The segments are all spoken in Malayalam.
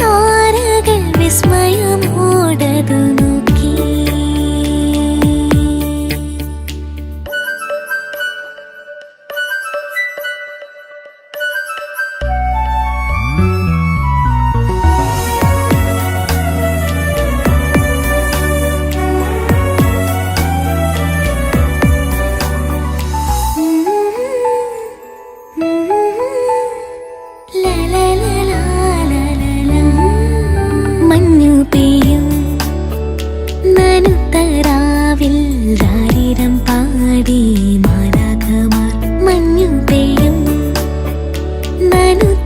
താരകൾ വിസ്മയമോടതു നോക്കി la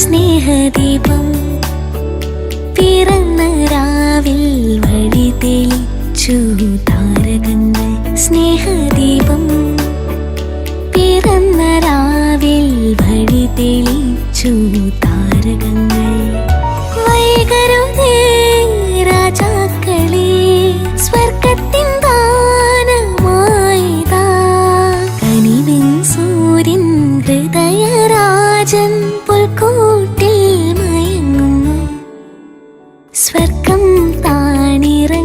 സ്നേഹദീപം പിറന്ന രാവിൽ വഴി തെളിച്ചു താരകങ്ങൾ. സ്നേഹദീപം പിറന്ന രാവിൽ വഴി തെളിച്ചു താര താനിറ